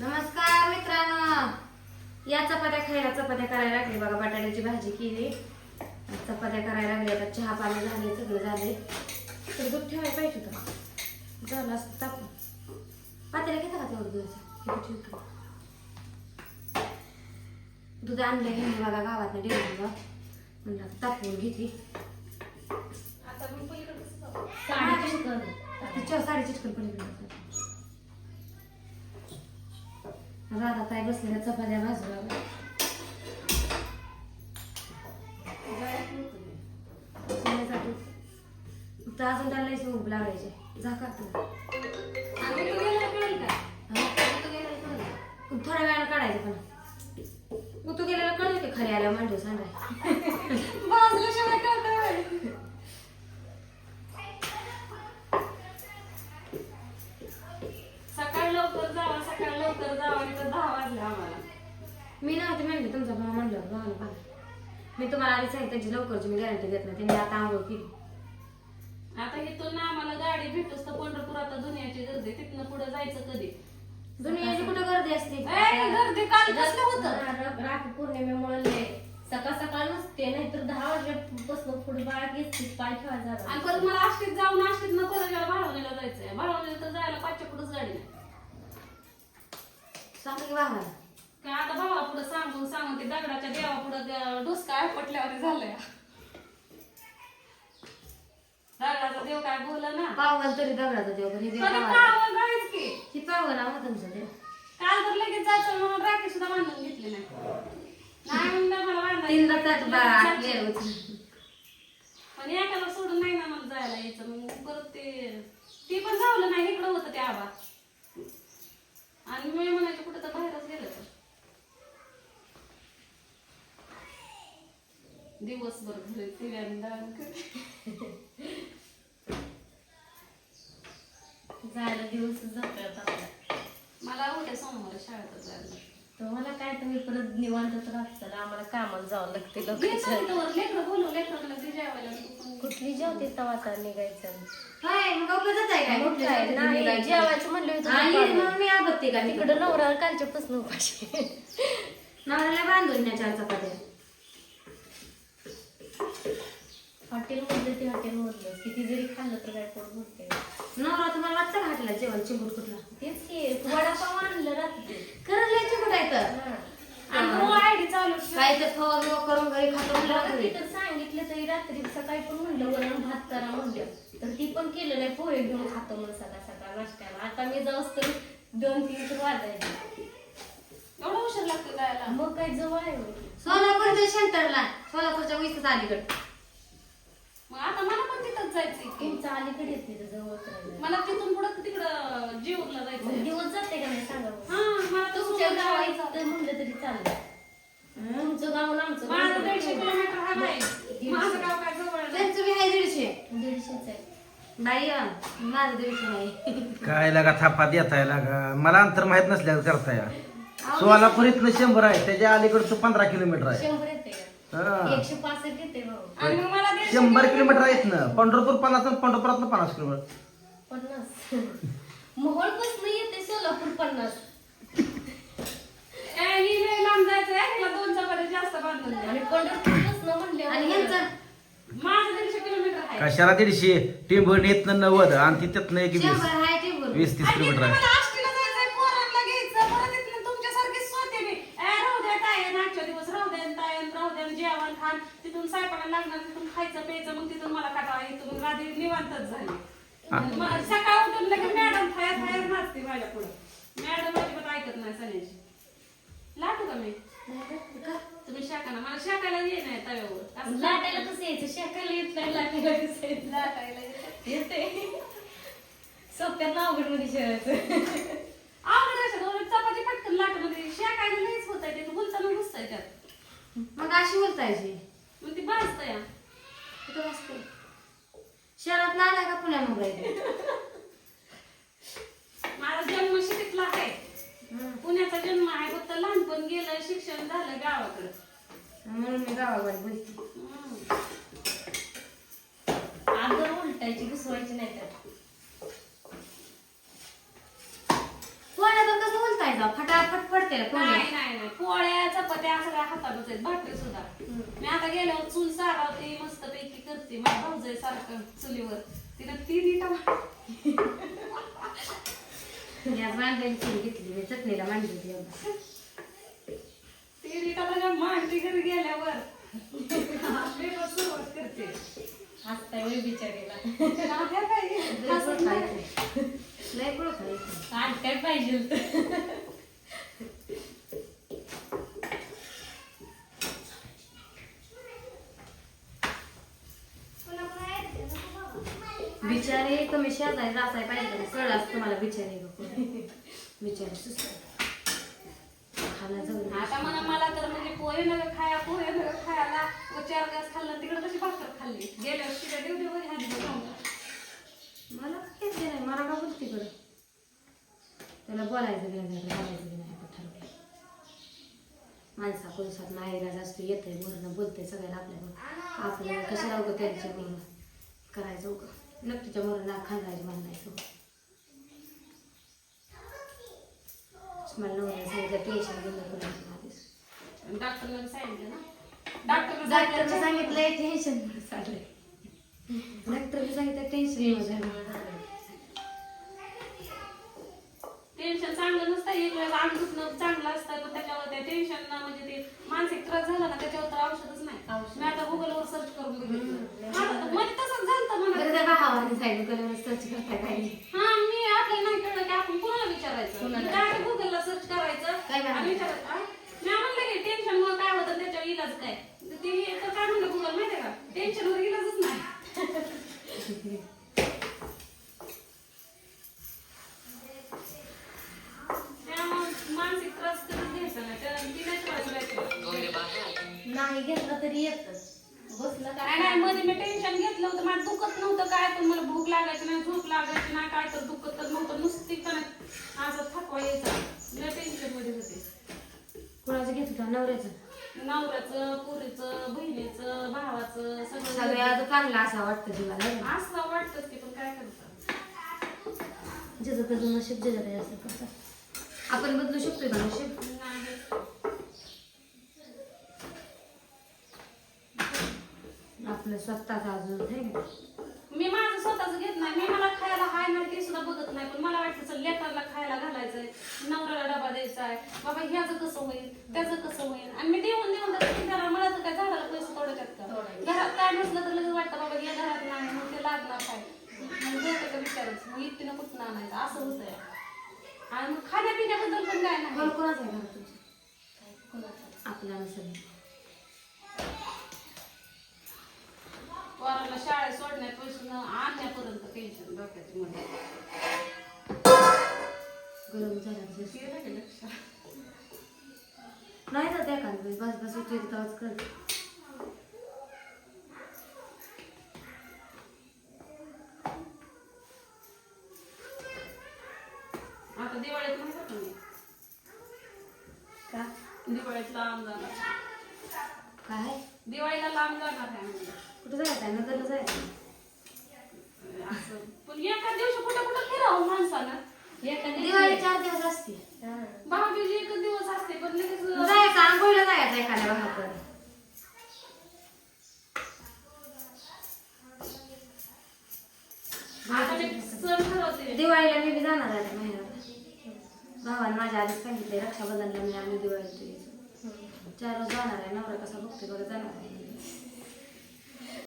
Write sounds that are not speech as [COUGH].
नमस्कार मित्रांनो. या चपात्या खायला चपात्या करायला लागली. बघा बटाट्याची भाजी केली. चपात्या करायला लागली. आता चहा पाणी झाले सगळं झाले. तर दूध ठेवायला पाहिजे होतं झालं असतं तापून पात्याला घेता का तेवढं दूध? इथे ठेवतो. दूध आणलं घेऊन बघा गावात डेअरीला म्हणलं आता तापवून घेतली साडी साडी चिटकन पलीकडे राधा ताई बसलेल्या चपात्या बसण्यासाठी तर अजून त्याला लयच भूक लागायचे. जा का? तू थोड्या वेळाला काढायचं पण. तू गेलेला कळलं की खरे आल्या मांडव सांगाय आधी सांगितलं त्यांची लवकरची मी गॅरंटी देत नाही. त्यांनी आता आंघोळ केली. आता इथून ना आम्हाला गाडी भेटूस तर पंढरपूर आता दुनियाची गर्दी तिथनं पुढे जायचं कधी? दुनियाची कुठं गर्दी असते? ए, गर्दी काल कसलं होतं? रा- राखी पौर्णिमेमुळे लय. सकाळ सकाळ नसते नाहीतर दहा वाजल्यापासून पुढे बाळा घेतलीच पाय ठेवायचा आणि परत मला आष्टीत जाऊन आष्टीत न परत भाळवणीला जायचंय. भाळवणीला तर जायला पाचच्या पुढेच गाडी नाही. सांग की काय आता भावा पुढे सांगून सांगून ते दगडाच्या देवा पुढे डोसका पटल्यावर झालंय. दगडाचा देव काय बोल ना? पावगाल तरी दगडाचा देव पण हे देव. पावन की? ही पावगाल आम्हा तुमचं देव. काल तर लगेच जायचं म्हणून राखी सुद्धा बांधून घेतली नाही. नाही म्हणलं मला बांधायची. तीन रथात बा. पण एकाला सोडून नाही ना मला जायला यायचं. मग परत ते ती पण जावलं नाही इकडं होतं ते आबा आणि मी म्हणायचे कुठं तर बाहेरच गेलं तर दिवसभर घरी. जायला दिवस जातात आपला मला उद्या सोमवार शाळेत जायला तुम्हाला काय तुम्ही परत निवांतच राहताल आम्हाला कामाला जावं लागते लेकरं बोलू लेकरांना ते जेवायला तू पण. कुठली जेवते तवाचा निघायचं? मग आहे काय? मग कुठल्या काय, शेतातून नाही? जेवायचं म्हणलं होतं आणि. मग मी आपत्ती का तिकडं? नवरा कालच्यापासून उपाशी. नवऱ्याला बांधून न्या चार चपात्या. हॉटेल मधलं ते हॉटेल मधलं किती जरी खाल्लं तर काय पोट भरते नवरा तुम्हाला वाटतं हाटला जेवण चिंबूट कुठला तेच की वडापाव आणलं रात्री. खरंच लय आहे तर. हा. आणि आयडी चालू ठेव. काय तर फवा बिवा करून घरी खातो म्हणलं मला घरी. तिथं सांगितलं तरी रात्री सकाळी पण म्हणलं वरण भात करा म्हणलं. तर ती पण केलं नाही पोहे घेऊन खातो म्हणून सकाळ सकाळ नाश्त्याला. आता मी जाऊस तर दोन तीन तर वाजायचे एवढं उशीर लागतो जायला. मग काय जवळ आहे हो. सोलापूरच्या सेंटरला. सोलापूरच्या वीस अलीकडे. मग तुमचं अलीकडे येते तिथं जवळ करायला मला तिथून पुढं तिकडं जीवला मग जायचंय. दिवस जाते का नाही सांगा बरं. हा मला तुमच्या म्हणलं तरी चाललं. तुमचं गाव आणि आमचं गाव माझं दीडशे किलोमीटर हा नाही माझं गाव काय जवळ नाही. त्यांचं बी आहे दीडशे. दीडशेच आहे. नाही अं, माझं दीडशे नाही. काय लागा थापा देताय लागा. मला अंतर माहीत नसल्या करताय. सोलापूर इथनं शंभर आहे त्याच्या अलीकडचं पंधरा किलोमीटर आहे. शंभर. एकशे पासष्ट येते भाऊ आणि मग मला दीडशे शंभर किलोमीटर आहे इथनं पंढरपूर पन्नास आणि पंढरपुरात पन्नास किलोमीटर. पन्नास. [LAUGHS] मोहोळपासून येते सोलापूर पन्नास. ए, ही लई लांब जायचंय. ह्याला दोन चपात्या जास्त बांधून द्या. आणि पंढरपूरपासून म्हणले आणि यांचं? माझं दीडशे किलोमीटर आहे. कशाला दीडशे? टिंबळ इथनं नव्वद आणि ती त्यातनं एक वीस शंभर आहे ते बरोबर. वीस तीस आणि किलोमीटर तिथनं आहे. मला आष्टीला जायचंय, पोरांना घ्यायचं, परत इथनं तुमच्यासारखीच स्वते मी. ए, राहू द्या तायन, आजच्या दिवस राहू द्या तायन, राहू द्या जेवण खान तिथून स्वयंपाकाला लागणार तिथून खायचं प्यायचं मग तिथून मला काटा येतो मग रात्री निवांतच झाली. मग सकाळ उठून लगेच मॅडम फायर फायर नाचते माझ्या पुढे. मॅडम अजिबात ऐकत नाही सण्याची लाटू का मी? तुम्ही शाकाना मला शाकायला ये नाही तव्यावर. असं लाटायला कसं यायचं? शेकायला येत नाही लाटायला कसं यायचं? लाटायला येतं. येते. सोप्यात अवघडमध्ये आवडत अशा दोन चपाती पटकन लाटमध्ये. शाकायला नाहीच होत आहे ते गुलताना घुसतंय त्यात. मग अशी बोलतायची मग ती भाजतं या कुठं बसते शहरात ना आलाय का पुण्या मुंबई माझा जन्म शिटीतला आहे. पुण्याचा जन्म आहे फक्त लहानपण गेलं शिक्षण झालं गावाकडे. म्हणून मी गावाकडे बोलते. आगर उलटायची घुसवायची नाही तर. पुण्यातून कसं बोलताय तेव्हा फटाफट पोळ्या. नाही नाही नाही. पोळ्या चपात्या सगळ्या हातातच आहेत. भाकरी सुद्धा. मी आता गेल्यावर चूल सारावते मस्त पैकी करते. माझ्या भाऊजाई सारखं चुलीवर. इटा मी आज मांडलेली चूल घेतली मी चटणीला मांडली होती एकदा. तीन इटा माझ्या मांडली घरी गेल्यावर. मी पण सुरुवात करते. हसताय वेळ बिचारीला. काय? लय. आज काय पाहिजे होतं. बिचारे कमी शेजारी जासाय पाहिजे. कळलं असतं तुम्हाला बिचारे. बिचारे सुस्त खायला जाऊन आता म्हणा मला तर म्हणजे पोहे नका खाया पोहे नका खायला. चार घास खाल्लं तिकडे कशी भाकर खाल्ली? गेल्या वर्षी त्या देव देव मला काय घेतले नाही मला का बोलते बरं त्याला बोलायचं गेलं नाही बोलायचं बी नाही आपण ठरवलं माणसा कोणसात नाहीला जास्त येतंय वरनं बोलतंय सगळ्याला आपल्या आपल्याला कशाला उगं त्यांच्या बरोबर करायचं उगं. नक्कीच्या ना खांदायचं बांधायचं मला नवऱ्याने सांगितलं टेन्शन डॉक्टरने सांगितलं ना? डॉक्टरने सांगितलं टेन्शन चाललंय डॉक्टरने सांगितलं टेन्शन टेन्शन चांगलं नसतं एक वेळेस अंग दुखणं चांगलं असतं पण त्याच्यावर त्या टेन्शन म्हणजे ते मानसिक त्रास झाला ना त्याच्यावर तर औषधच नाही. मी आता गुगलवर सर्च करून बघितलं. म्हणजे तसंच झालं त्या भावाने सांगितलं सर्च करताय काय? नाही हा मी आपल्याला नाही कळलं की आपण कोणाला विचारायचं? काय गुगलला सर्च करायचं? आणि विचारायचं? मी म्हणलं की टेन्शन मुळे काय होतं त्याच्यावर इलाज काय? ते मी टेन्शन घेतलं होतं मला दुखत नव्हतं काय पण मला भूक लागायची नाही झोप लागायची नाही काय तर दुखत तर नव्हतं नुसती नाही असं थकवा यायचा. मी टेन्शनमध्ये होते. कुणाचं घेत होता? नवऱ्याचं? नवऱ्याचं पुरीचं बहिणीचं भावाचं सगळं सगळ्यात चांगलं असं वाटतं ना? असं वाटतं की पण काय करतं? ज्याचं त्याचं नशीब त्याचं असं करतात. आपण बदलू शकतोय का नशीब? स्वतःच अजून आहे का मी माझं स्वतःच घेत नाही. मी मला खायला हाय नाही ते सुद्धा बघत नाही. पण मला वाटतं चल लेकराला खायला घालायचंय. नवऱ्याला डबा द्यायचा आहे बाबा ह्याचं कसं होईल? त्याचं कसं होईल? आणि मी देऊन देऊन तर किती घरा मला तर काय झाडाला पैसे तोडतात का. घरात काय नसलं तर लगेच वाटतं बाबा या घरात नाही मग ते लागणार काय? मग डोक्याचा विचारच मग एकटीनं कुठं आणायचं? असं होतंय. आणि मग खाण्यापिण्याबद्दल पण काय नाही. कोणाचं आहे घरात तुमचं. पोराला शाळेत सोडण्यापासून आणण्यापर्यंत टेन्शन डोक्याची मध्ये. गरम झालं की गेलं की लक्षात. नाही जात एखाद वेळेस बस बस तेव्हाच कळत. आता दिवाळीत म्हणतो तुम्ही? का? दिवाळीत लांब जाणार काय? दिवाळीला लांब जाणार आहे कुठं जायचं आहे नगरला जायचं? असं. पण एका दिवशी कुठं कुठं फिरावं माणसानं. दिवाळी चार दिवस असते. हा. भाऊबीज एक दिवस असते पण लगेच जायचं आंघोळीला जायचं एखाद्या भागाकडे आता मी सण ठरवते. दिवाळीला मी बी जाणार आहे महिन्यात. भावाने माझ्या आधीच सांगितले रक्षाबंधनला मी आम्ही दिवाळीत यायचं चार रोज जाणार आहे नवरा कसा बघते बरं जाणार आहे